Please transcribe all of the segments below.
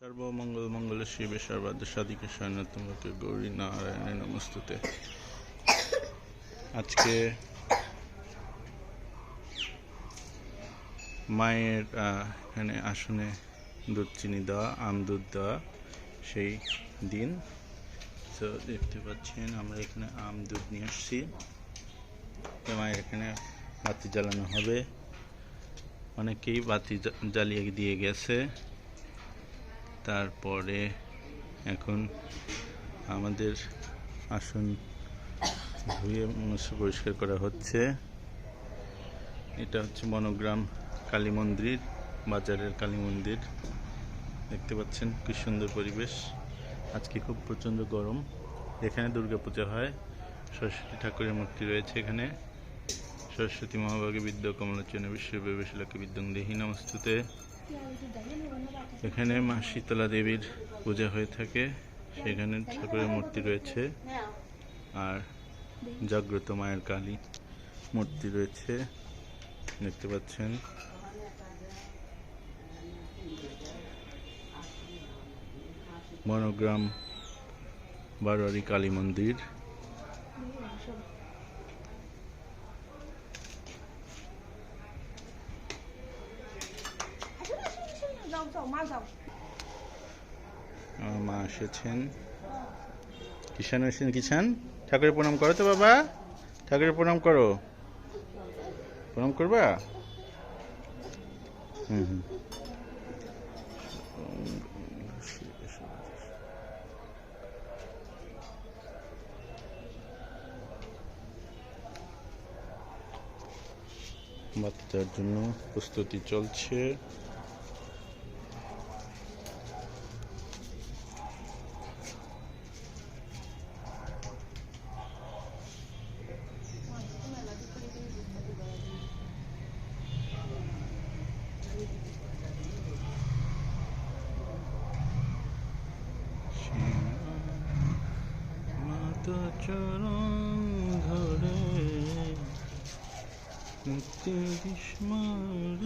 সর্বমঙ্গল মঙ্গল শিবে সর্বাদ সাদিকে সৈন্যতমকে গৌরী নারায়ণে নমস্তুতে। আজকে মায়ের এখানে আসনে দুধ চিনি দেওয়া, আম দুধ দেওয়া সেই দিন। তো দেখতে পাচ্ছেন, আমরা এখানে আম দুধ নিয়ে আসছি। মায়ের এখানে বাতি জ্বালানো হবে। অনেকেই বাতি জ্বালিয়ে দিয়ে গেছে। তারপরে এখন আমাদের আসন ধুয়ে পরিষ্কার করা হচ্ছে। এটা হচ্ছে মনোগ্রাম কালী মন্দির, বাজারের কালী মন্দির। দেখতে পাচ্ছেন কি সুন্দর পরিবেশ। আজকে খুব প্রচণ্ড গরম। এখানে দুর্গাপূজা হয়। সরস্বতী ঠাকুরের মূর্তি রয়েছে এখানে। সরস্বতী মহাভাগে বিদ্যা কমলোচন বিশ্ববিশ্বলাকে বিদ্যং দেহী নমস্তুতে। এখানে মা শীতলা দেবীর পূজা হয়ে থাকে। সেখানে ঠাকুরের মূর্তি রয়েছে। আর জাগ্রত মায়ের কালী মূর্তি রয়েছে। দেখতে পাচ্ছেন। মনোগ্রাম বারোয়ারি কালী মন্দির। মা এসেছেন। কিষান এসেছেন কিষান ঠাকুরের প্রণাম করো তো বাবা। ঠাকুরের প্রণাম করো। প্রণাম করবা? হুম হুম। বাচ্চার জন্য প্রস্তুতি চলছে। চরণ ধরে মুক্তি বিস্মরণ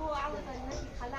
هو عاوز الناس يخليها